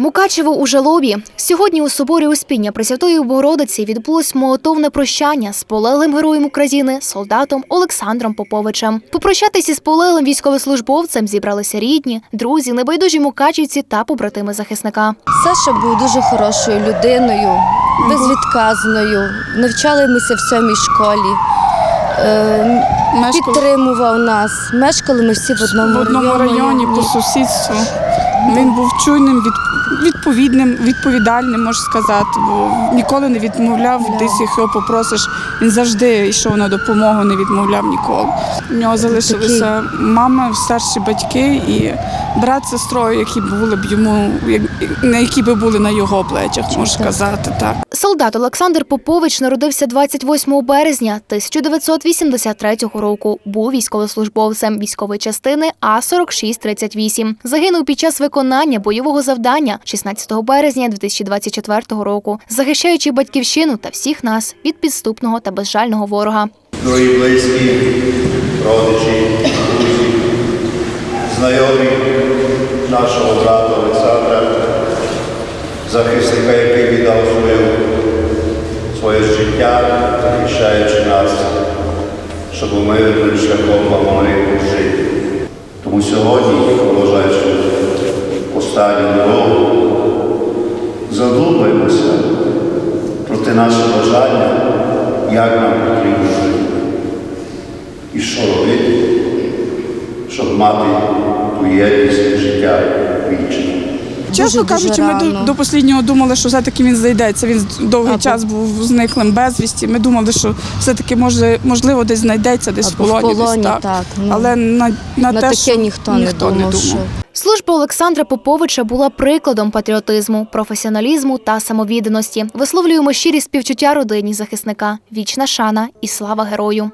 Мукачево у жалобі. Сьогодні у соборі Успіння Пресвятої Богородиці відбулось молотовне прощання з полеглим героєм України, солдатом Олександром Поповичем. Попрощатися з полеглим військовослужбовцем зібралися рідні, друзі, небайдужі мукачівці та побратими захисника. Саша був дуже хорошою людиною, безвідказною. Навчалися в сьомій школі. Е, Підтримував нас. Мешкали ми всі в одному, в одному районі по сусідству. Він був чуйним, відповідним, відповідальним, можу сказати, бо ніколи не відмовляв, десь їх його попросиш. Він завжди йшов на допомогу, не відмовляв ніколи. У нього залишилися мама, старші батьки і брат з сестрою, які були б йому, на які би були на його плечах, можу сказати так. Солдат Олександр Попович народився 28 березня 1983 року. Був військовослужбовцем військової частини А 4638 Загинув під час виконання бойового завдання 16 березня 2024 року, захищаючи батьківщину та всіх нас від підступного та безжального ворога. Дорогі близькі, родичі, друзі, знайомі нашого брата Олександра, захисника, який віддав свою, своє життя, захищаючи нас, щоб ми шляхом могли жити. Тому сьогодні, останню дорогу, задумаємося про те наше бажання, як нам потрібно жити і що робити, щоб мати ту єдність життя вічне. Чесно кажучи, ми до, до останнього думали, що все-таки він знайдеться. Він довгий Або- час був зниклим безвісті. Ми думали, що все-таки може, можливо десь знайдеться, десь Або в в полоні. полоні, десь, так. так, ну. Але на, на, На те, таке що ніхто, не думав. Що... Служба Олександра Поповича була прикладом патріотизму, професіоналізму та самовідданості. Висловлюємо щирі співчуття родині захисника, вічна шана і слава герою.